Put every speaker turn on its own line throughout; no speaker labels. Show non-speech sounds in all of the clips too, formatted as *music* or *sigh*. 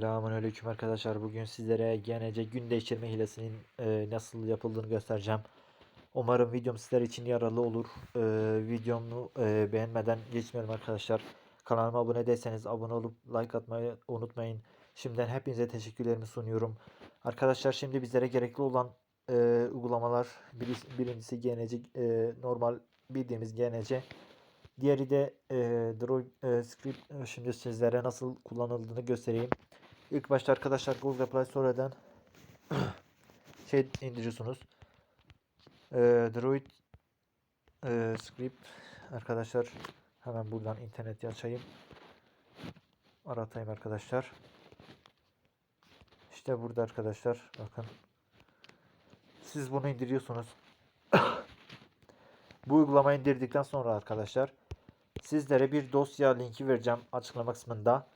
Selamünaleyküm arkadaşlar. Bugün sizlere GNC gün değiştirme hilesinin e, nasıl yapıldığını göstereceğim. Umarım videom sizler için yararlı olur. E, videomu e, beğenmeden geçmiyorum arkadaşlar. Kanalıma abone değilseniz abone olup like atmayı unutmayın. Şimdiden hepinize teşekkürlerimi sunuyorum. Arkadaşlar şimdi bizlere gerekli olan e, uygulamalar birisi- birincisi GNC e, normal bildiğimiz GNC. Diğeri de e, Droid e, Script. Şimdi sizlere nasıl kullanıldığını göstereyim. İlk başta arkadaşlar Google Play Store'dan *clears throat* şey indiriyorsunuz. E, Droid e, Script arkadaşlar hemen buradan interneti açayım. Aratayım arkadaşlar. İşte burada arkadaşlar bakın. Siz bunu indiriyorsunuz. *clears throat* Bu uygulamayı indirdikten sonra arkadaşlar sizlere bir dosya linki vereceğim açıklama kısmında.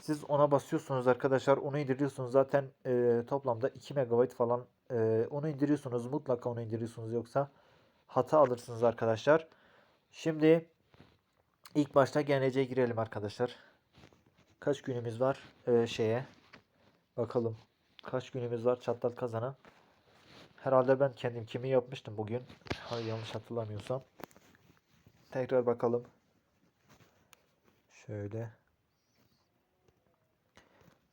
Siz ona basıyorsunuz arkadaşlar. Onu indiriyorsunuz. Zaten e, toplamda 2 MB falan e, onu indiriyorsunuz. Mutlaka onu indiriyorsunuz. Yoksa hata alırsınız arkadaşlar. Şimdi ilk başta GNC'ye girelim arkadaşlar. Kaç günümüz var e, şeye. Bakalım. Kaç günümüz var çatlat kazana. Herhalde ben kendim kimi yapmıştım bugün. Ha, yanlış hatırlamıyorsam. Tekrar bakalım. Şöyle.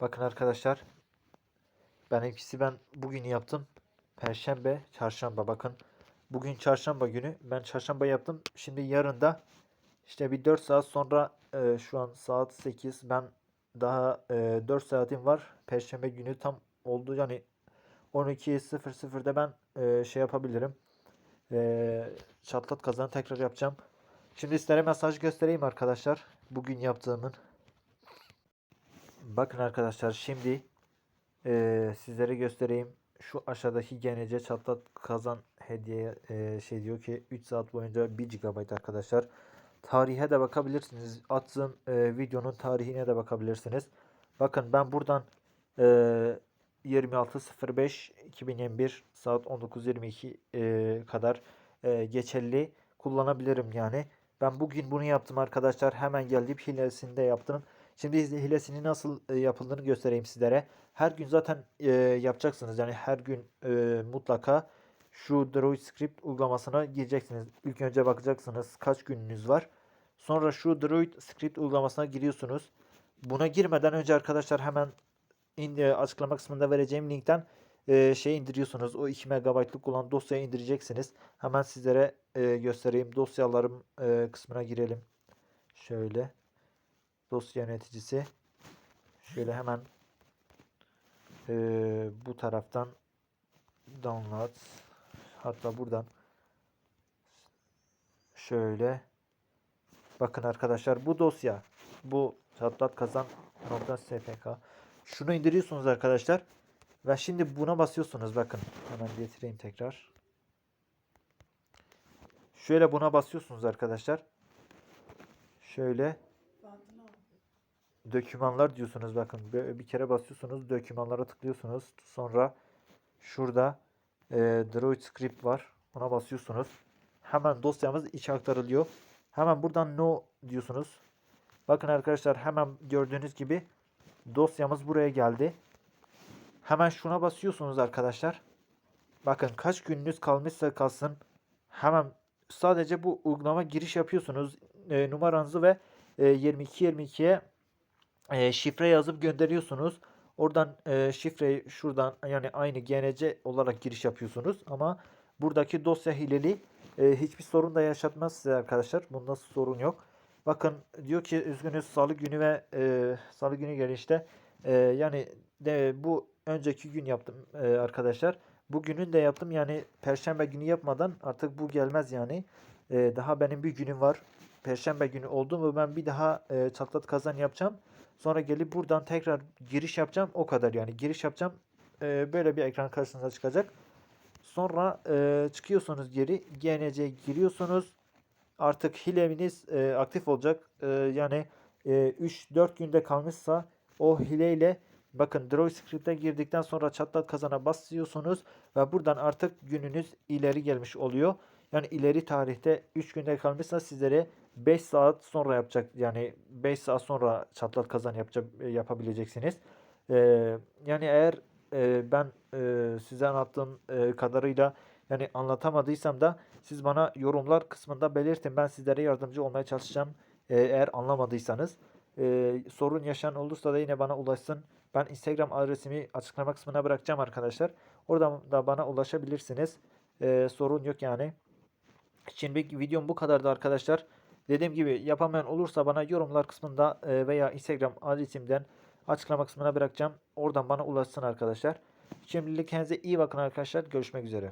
Bakın arkadaşlar. Benimkisi ben bugün yaptım. Perşembe, çarşamba bakın. Bugün çarşamba günü. Ben çarşamba yaptım. Şimdi yarın da işte bir 4 saat sonra e, şu an saat 8. Ben daha e, 4 saatim var. Perşembe günü tam oldu. Yani 12.00'da ben e, şey yapabilirim. E, çatlat kazanı tekrar yapacağım. Şimdi sizlere mesaj göstereyim arkadaşlar. Bugün yaptığımın. Bakın arkadaşlar şimdi eee, sizlere göstereyim. Şu aşağıdaki GNC çatlat kazan hediye eee, şey diyor ki 3 saat boyunca 1 GB arkadaşlar. Tarihe de bakabilirsiniz. Attığım eee, videonun tarihine de bakabilirsiniz. Bakın ben buradan eee 26.05.2021 saat 19.22 eee, kadar eee, geçerli kullanabilirim yani. Ben bugün bunu yaptım arkadaşlar. Hemen geldim hilesini de yaptım. Şimdi hilesinin nasıl e, yapıldığını göstereyim sizlere. Her gün zaten e, yapacaksınız. Yani her gün e, mutlaka şu Droid Script uygulamasına gireceksiniz. İlk önce bakacaksınız kaç gününüz var. Sonra şu Droid Script uygulamasına giriyorsunuz. Buna girmeden önce arkadaşlar hemen in, e, açıklama kısmında vereceğim linkten e, şey indiriyorsunuz. O 2 MB'lık olan dosyayı indireceksiniz. Hemen sizlere e, göstereyim. Dosyalarım e, kısmına girelim. Şöyle. Dosya yöneticisi. Şöyle hemen e, bu taraftan download. Hatta buradan şöyle. Bakın arkadaşlar bu dosya bu çatlat kazan spk şunu indiriyorsunuz arkadaşlar ve şimdi buna basıyorsunuz. Bakın hemen getireyim tekrar. Şöyle buna basıyorsunuz arkadaşlar. Şöyle dokümanlar diyorsunuz bakın bir kere basıyorsunuz dokümanlara tıklıyorsunuz. Sonra şurada e, Droid script var ona basıyorsunuz. Hemen dosyamız içe aktarılıyor. Hemen buradan no diyorsunuz. Bakın arkadaşlar hemen gördüğünüz gibi dosyamız buraya geldi. Hemen şuna basıyorsunuz arkadaşlar. Bakın kaç gününüz kalmışsa kalsın hemen sadece bu uygulama giriş yapıyorsunuz. E, numaranızı ve e, 22-22'ye e, şifre yazıp gönderiyorsunuz. Oradan e, şifreyi şuradan yani aynı GNC olarak giriş yapıyorsunuz. Ama buradaki dosya hileli e, hiçbir sorun da yaşatmaz size arkadaşlar. Bunda sorun yok. Bakın diyor ki üzgünüz salı günü ve e, salı günü gelişte e, yani de, bu önceki gün yaptım e, arkadaşlar. Bugünün de yaptım yani perşembe günü yapmadan artık bu gelmez yani. E, daha benim bir günüm var. Perşembe günü oldu mu ben bir daha e, çatlat kazan yapacağım. Sonra gelip buradan tekrar giriş yapacağım. O kadar yani giriş yapacağım. Ee, böyle bir ekran karşınıza çıkacak. Sonra e, çıkıyorsunuz geri. GNC'ye giriyorsunuz. Artık hileniz e, aktif olacak. E, yani e, 3-4 günde kalmışsa o hileyle bakın Draw Script'e girdikten sonra çatlat kazana basıyorsunuz ve buradan artık gününüz ileri gelmiş oluyor. Yani ileri tarihte 3 günde kalmışsa sizlere 5 saat sonra yapacak yani 5 saat sonra çatlat kazan yapacak, yapabileceksiniz. E, yani eğer e, ben e, size anlattığım e, kadarıyla yani anlatamadıysam da siz bana yorumlar kısmında belirtin. Ben sizlere yardımcı olmaya çalışacağım. E, eğer anlamadıysanız. E, sorun yaşayan olursa da yine bana ulaşsın. Ben Instagram adresimi açıklama kısmına bırakacağım arkadaşlar. Oradan da bana ulaşabilirsiniz. E, sorun yok yani. Şimdilik videom bu kadardı arkadaşlar. Dediğim gibi yapamayan olursa bana yorumlar kısmında e, veya Instagram adresimden açıklama kısmına bırakacağım. Oradan bana ulaşsın arkadaşlar. Şimdilik kendinize iyi bakın arkadaşlar. Görüşmek üzere.